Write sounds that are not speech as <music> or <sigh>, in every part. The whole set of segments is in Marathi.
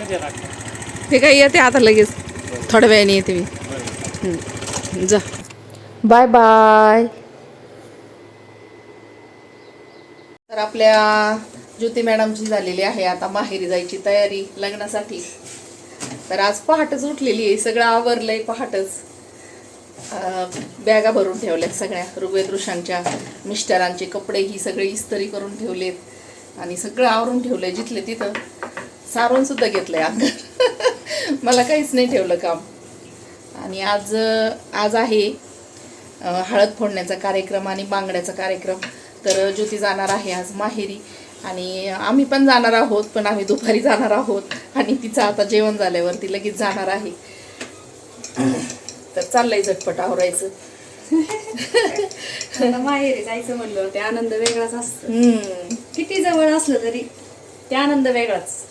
जाते ते काय येते आता लगेच थोड्या वेळाने येते मी. जा बाय बाय तर आपल्या ज्योती मॅडमची झालेली आहे. आता माहेरी जायची तयारी लग्नासाठी. तर आज पहाटच उठलेली आहे. सगळं आवरलंय पहाटच. बॅगा भरून ठेवल्यात सगळ्या. ऋग्वेद ऋषांच्या मिस्टरांचे कपडे ही सगळे इस्तरी करून ठेवलेत. आणि सगळं आवरून ठेवलंय जिथले तिथं. सारून सुद्धा घेतलंय अंगार <laughs> मला काहीच नाही ठेवलं काम. आणि आज आज आहे हळद फोडण्याचा कार्यक्रम आणि बांगड्याचा कार्यक्रम. तर ज्योती जाणार आहे आज माहेरी. आणि आम्ही पण जाणार आहोत पण आम्ही दुपारी जाणार आहोत. आणि तिचं आता जेवण झाल्यावरती लगेच जाणार आहे. तर चाललंय झटपट आवरायचं. माहेरी जायचं म्हणलं ते आनंद वेगळाच असतो. किती जवळ असलं तरी ते आनंद वेगळाच.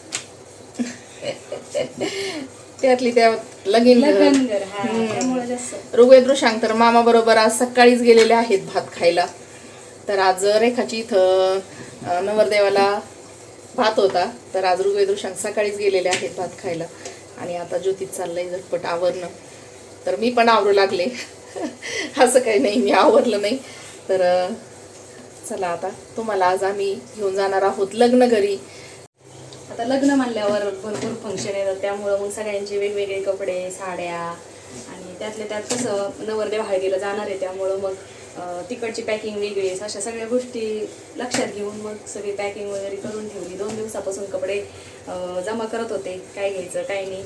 त्यातली त्या लगीन हा ऋग्वेद ऋषांक तर मामा बरोबर आज सकाळीच गेलेले आहेत भात खायला. तर आज रेखाची इथं नवरदेवाला भात होता. तर आज ऋग्वेद सकाळीच गेलेले आहेत भात खायला. आणि आता ज्योतीत चाललंय झटपट आवरणं. तर मी पण आवरू लागले. <laughs> असं काही नाही मी आवरलं नाही. तर चला आता तुम्हाला आज आम्ही घेऊन जाणार आहोत लग्न घरी. आता लग्न म्हणल्यावर भरपूर फंक्शन येतात. त्यामुळं मग सगळ्यांचे वेगवेगळे कपडे साड्या आणि त्यातल्या त्यात कसं नवरदेव हळदीला जाणार आहे. त्यामुळं मग तिकडची पॅकिंग वेगळी आहे. अशा सगळ्या गोष्टी लक्षात घेऊन मग सगळी पॅकिंग वगैरे करून ठेवली. दोन दिवसापासून कपडे जमा करत होते काय घ्यायचं काय नाही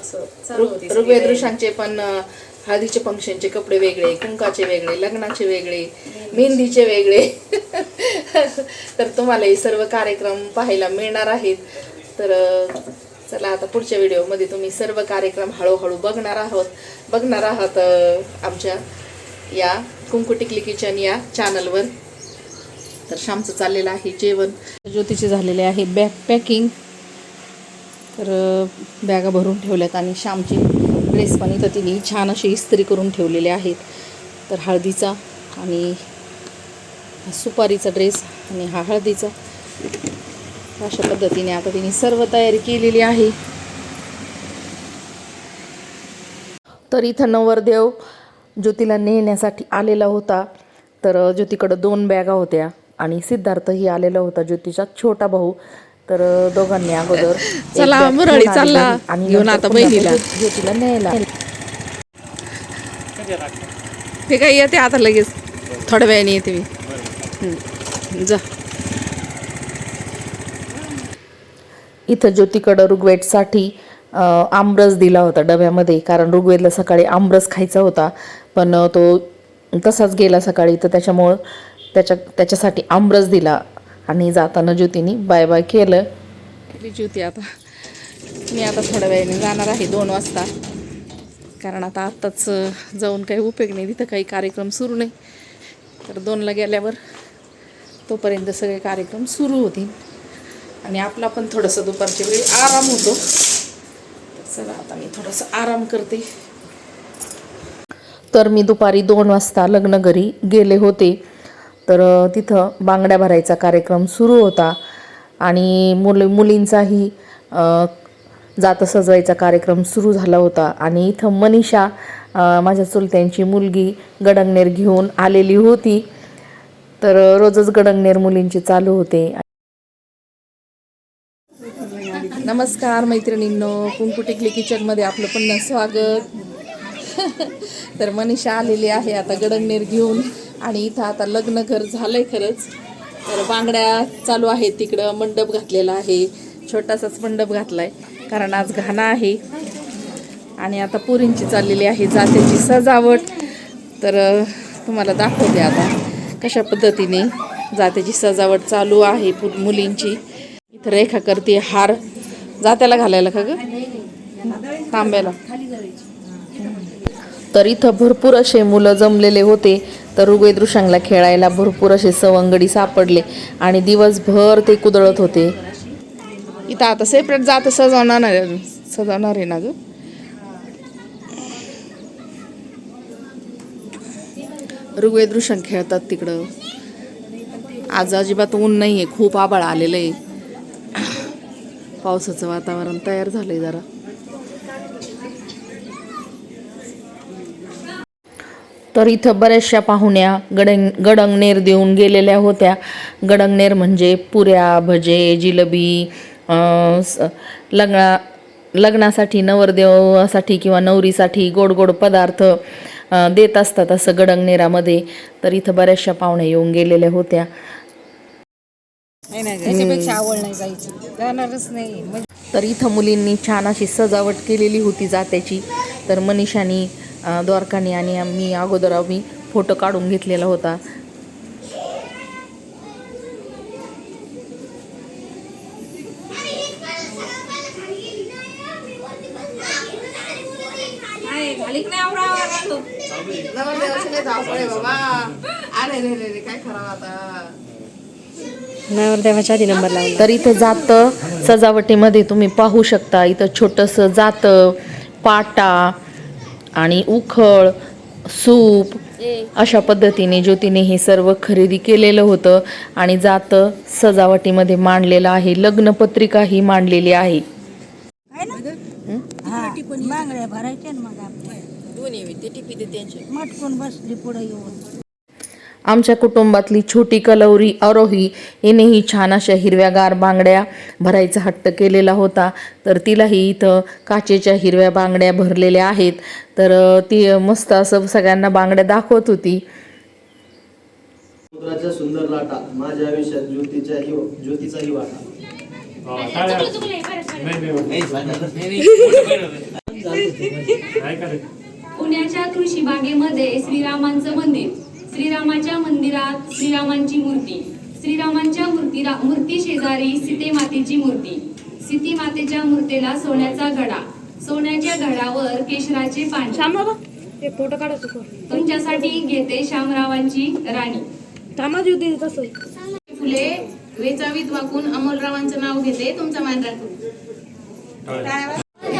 असं चालू होती पण हळदीचे फंक्शनचे कपडे वेगळे कुंकाचे वेगळे लग्नाचे वेगळे मेहंदीचे वेगळे. तर तुम्हाला हे सर्व कार्यक्रम पाहायला मिळणार आहेत. तर चला आता पुढच्या व्हिडिओमध्ये तुम्ही सर्व कार्यक्रम हळूहळू बघणार आहोत. बघणार आहात आमच्या या कुंकू टिकली किचन या चॅनलवर तर श्यामचं चाललेलं आहे जेवण. ज्योतीचे झालेले आहे बॅग पॅकिंग तर बॅगा भरून ठेवल्यात आणि श्यामची ड्रेस पण इथं तिने छान अशी इस्त्री करून ठेवलेले आहेत. तर हळदीचा आणि सुपारीचा ड्रेस आणि हा हळदीचा. अशा पद्धतीने आता तिने सर्व तयारी केलेली आहे. तर इथं नवरदेव ज्योतीला नेण्यासाठी आलेला होता तर ज्योतीकडं दोन बॅगा होत्या आणि सिद्धार्थही आलेला होता ज्योतीचा छोटा भाऊ तर दोघांनी अगोदर चला, मुरळी चालला. आणि घेऊन आता बहिणीला. ज्यो- ज्योतीला न्यायला ते काय येते आता लगेच थोड्या वेळाने येते मी. जा इथं ज्योतीकडं ऋग्वेदसाठी आमरस दिला होता डब्यामध्ये कारण ऋग्वेदला सकाळी आमरस खायचा होता. पण तो तसाच गेला सकाळी तर त्याच्यामुळं त्याच्या त्याच्यासाठी आमरस दिला. आणि जाताना ज्योतीने बाय बाय केलं. ज्योती आता. मी आता थोड्या वेळाने जाणार आहे दोन वाजता. कारण आता आत्ताच जाऊन काही उपयोग नाही तिथं काही कार्यक्रम सुरू नाही. तर दोनला गेल्यावर तोपर्यंत सगळे कार्यक्रम सुरू होतील. आणि आपला पण थोडंसं दुपारच्या वेळी आराम होतो. चला आता मी थोडंसं आराम करते. तर मी दुपारी दोन वाजता लग्न घरी गेले होते. तर तिथं बांगड्या भरायचा कार्यक्रम सुरू होता. आणि मुल मुलींचाही जात सजवायचा कार्यक्रम सुरू झाला होता. आणि इथं मनीषा माझ्या चुलत्यांची मुलगी गडंगनेर घेऊन आलेली होती. तर रोजच गडंगनेर मुलींचे चालू होते. नमस्कार मैत्रिणींनो कुंकुटिकली किचनमध्ये आपलं पुन्हा स्वागत. <laughs> तर मनीषा आलेली आहे आता गडंगनेर घेऊन आणि इथं आता लग्न घर झालं आहे खरंच. तर बांगड्या चालू आहेत तिकडं मंडप घातलेला आहे. छोटासाच मंडप घातला आहे कारण आज घाणा आहे. आणि आता पुरींची चाललेली आहे जात्याची सजावट. तर तुम्हाला दाखवते आता कशा पद्धतीने जात्याची सजावट चालू आहे पु- मुलींची. इथं रेखा करते हार. जात्याला घालायला का ग? तांब्याला. तर इथं भरपूर असे मुलं जमलेले होते. तर ऋग्वेद ऋषांगला खेळायला भरपूर असे सवंगडी सापडले. आणि दिवसभर ते कुदळत होते. इथं आता सेपरेट जात सजवणार सजवणार आहे ना ग? ऋग्वेद ऋषण खेळतात तिकडं. आज अजिबात ऊन नाही आहे खूप आबाळ आलेलं आहे पावसाचं वातावरण तयार झालंय जरा. तर इथं बऱ्याचशा पाहुण्या गडंग गडंगनेर देऊन गेलेल्या होत्या. गडंगनेर म्हणजे पुऱ्या भजे जिलबी स- लग्ना लग्नासाठी नवरदेवासाठी किंवा नवरीसाठी गोड गोड पदार्थ देत असतात असं गडंगनेरामध्ये. तर इथं बऱ्याचशा पाहुण्या येऊन गेलेल्या होत्या. त्याच्यापेक्षा आवड नाही जायची. जाणारच नाही. म्हणजे तर इथं मुलींनी छान अशी सजावट केलेली होती जात्याची. तर मनीषानी द्वारकानी आणि मी अगोदर आम्ही फोटो काढून घेतलेला होता काय खराब आता नवरदेवाच्या आधी नंबर लावला. तर इथं जातं सजावटीमध्ये तुम्ही पाहू शकता इथं छोटंसं जातं पाटा आणि उखळ सूप अशा पद्धतीने ज्योतीने हे सर्व खरेदी केलेलं होतं आणि जातं सजावटीमध्ये मांडलेलं आहे लग्नपत्रिका ही मांडलेली आहे. मटकून बसली पुढे येऊन. आमच्या कुटुंबातली छोटी कलवरी आरोही हिनेही छान अशा हिरव्यागार बांगड्या भरायचा हट्ट केलेला होता. तर तिलाही इथं काचेच्या हिरव्या बांगड्या भरलेल्या आहेत. तर ती मस्त असं सगळ्यांना बांगड्या दाखवत होती. सुंदर लाटा माझ्या आयुष्यात ज्योतीच्याही ज्योतीचाही वाटा. पुण्याच्या कृषी बागेमध्ये श्रीरामांचं मंदिर. श्रीरामाच्या मंदिरात श्रीरामांची मूर्ती. श्रीरामांच्या मूर्तीला मूर्ती शेजारी सीते मातेची मूर्ती. सीती मातेच्या मूर्तीला सोन्याचा घडा सोन्याच्या घडावर केशराचे पान ते फोटो काढत तुमच्यासाठी घेते शामरावांची राणी. फुले वेचावीत वाकून अमोलरावांचं नाव घेते. तुमचा मान राखून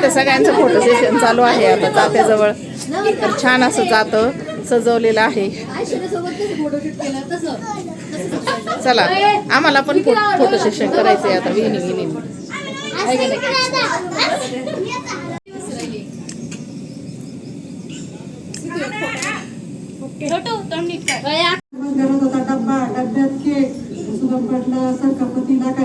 इथं सगळ्यांचं फोटो सेशन चालू आहे. आता जात्याजवळ तर छान असं जातं सजवलेलं आहे. चला आम्हाला पण फोटो सेशन आता विहिनी विहिनी. करत होता डब्बा डब्यात केक. सुगम पडला असं कपतीला का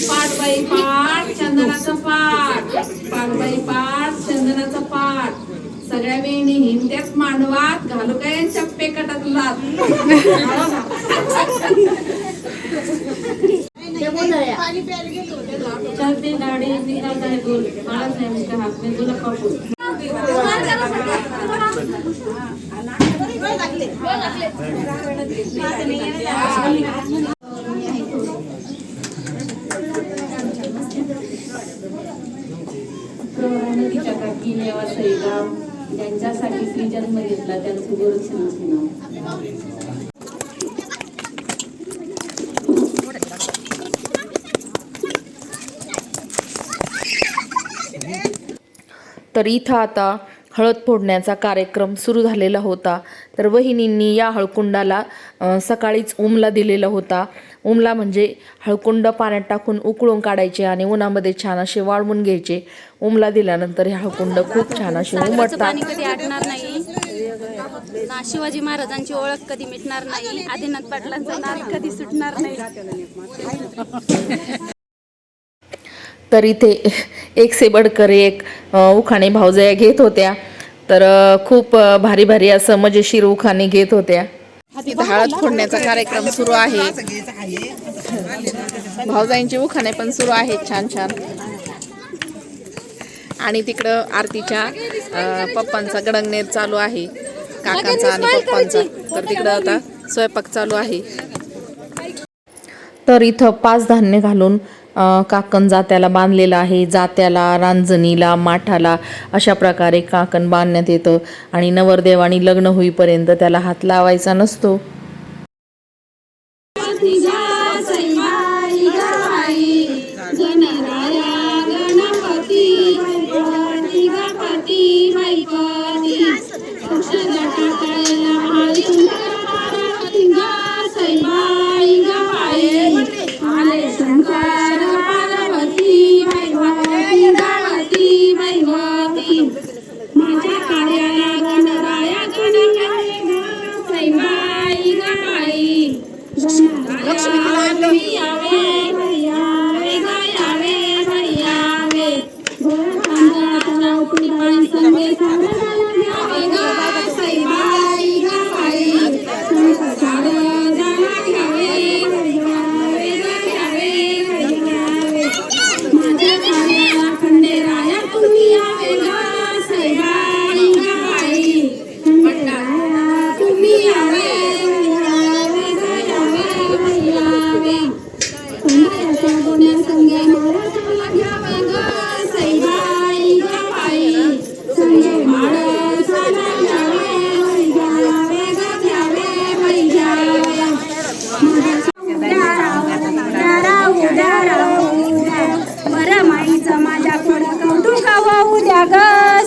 पाठ बाई पाठ चंदनाचा पाठ पाठ बाई पाठ चंदनाचा पाठ सगळ्या वेणी हिंद्यात मांडवात घालू काय चप्पे कटातलात चलते गाडी बिरात आहे बोल माळच नाही मुका हात में तुला कापूस नदीच्या काठी नेवासई गाव ज्यांच्यासाठी श्री जन्म घेतला त्यांचं गोरक्षणाचे नाव. तर इथं आता हळद फोडण्याचा कार्यक्रम सुरू झालेला होता. तर वहिनींनी या हळकुंडाला सकाळीच उमला दिलेला होता. उमला म्हणजे हळकुंड पाण्यात टाकून उकळून काढायचे आणि उन्हामध्ये छान असे वाळवून घ्यायचे. उमला दिल्यानंतर हे हळकुंड खूप छान असे उमटतात. कधी आटणार नाही. ना शिवाजी महाराजांची ओळख कधी मिटणार नाही. आदिनाथ पाटलांचा नाद कधी सुटणार नाही. तर इथे एक से बडकर एक उखाणे भावजया घेत होत्या. तर खूप भारी भारी असं मजेशीर उखाणे घेत होत्या. इथं हळद फोडण्याचा कार्यक्रम सुरू आहे. भावजाईंचे उखाणे पण सुरू आहेत छान छान. आणि तिकडं आरतीच्या पप्पांचा गडंगनेर चालू आहे. काकांचा आणि पप्पांचा. तर तिकडं आता स्वयंपाक चालू आहे. तर इथं पाच धान्य घालून काकण जात्याला बांधलेलं आहे. जात्याला रांजणीला माठाला अशा प्रकारे काकण बांधण्यात येतं आणि नवरदेवानी लग्न होईपर्यंत त्याला हात लावायचा नसतो.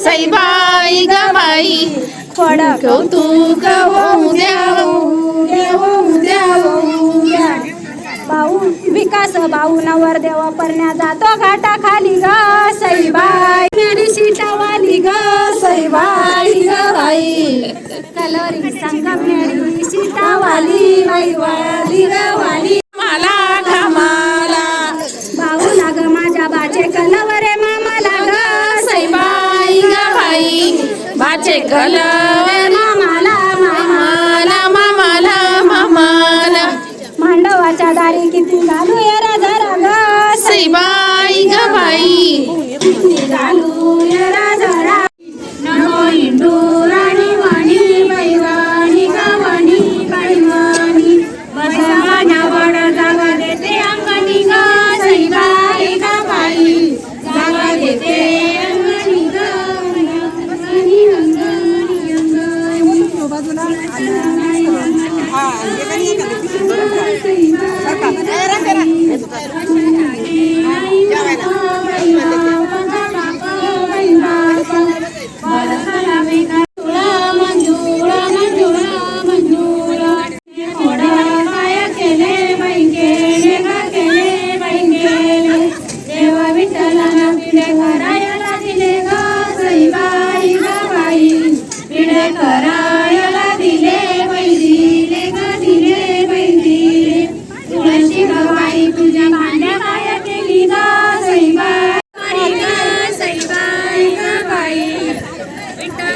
साईबाई गमाई कौतुक भाऊ विकास भाऊ नवर देवा परण्या जातो घाटा खाली ग सईबाई मेरी सीटावाली ग सईबाई ग बाई. कलरी संगम मेरी सीटावाली बाई वाली ग वाली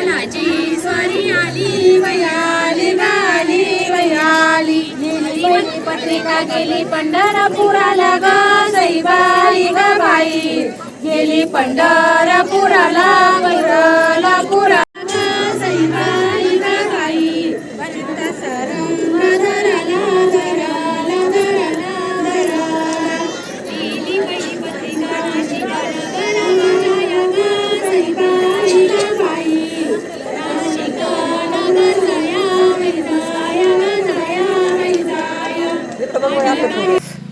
विठ्ठलाची स्वरी आली वयाली गाली वयाली. आली पत्रिका गेली पंढरपुराला ग सईबाई ग बाई. गेली पंढरपुराला पंढरपुरा सईबाई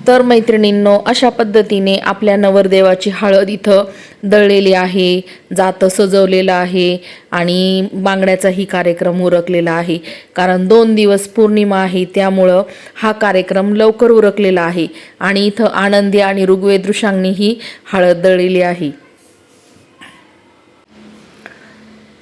तर मैत्रिणींनो अशा पद्धतीने आपल्या नवरदेवाची हळद इथं दळलेली आहे जातं सजवलेलं आहे आणि बांगड्याचाही कार्यक्रम उरकलेला आहे. कारण दोन दिवस पौर्णिमा आहे त्यामुळं हा कार्यक्रम लवकर उरकलेला आहे. आणि इथं आनंदी आणि ऋग्वेद ऋषांनी ही हळद दळलेली आहे.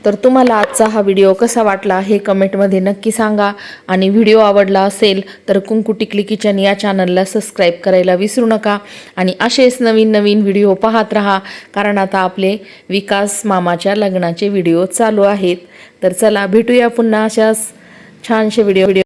तर तुम्हाला आजचा हा व्हिडिओ कसा वाटला हे कमेंटमध्ये नक्की सांगा. आणि व्हिडिओ आवडला असेल तर कुंकू टिकली किचन या चॅनलला सबस्क्राईब करायला विसरू नका. आणि असेच नवीन नवीन व्हिडिओ पाहत राहा कारण आता आपले विकास मामाच्या लग्नाचे व्हिडिओ चालू आहेत. तर चला भेटूया पुन्हा अशाच छानशे व्हिडिओ व्हिडिओ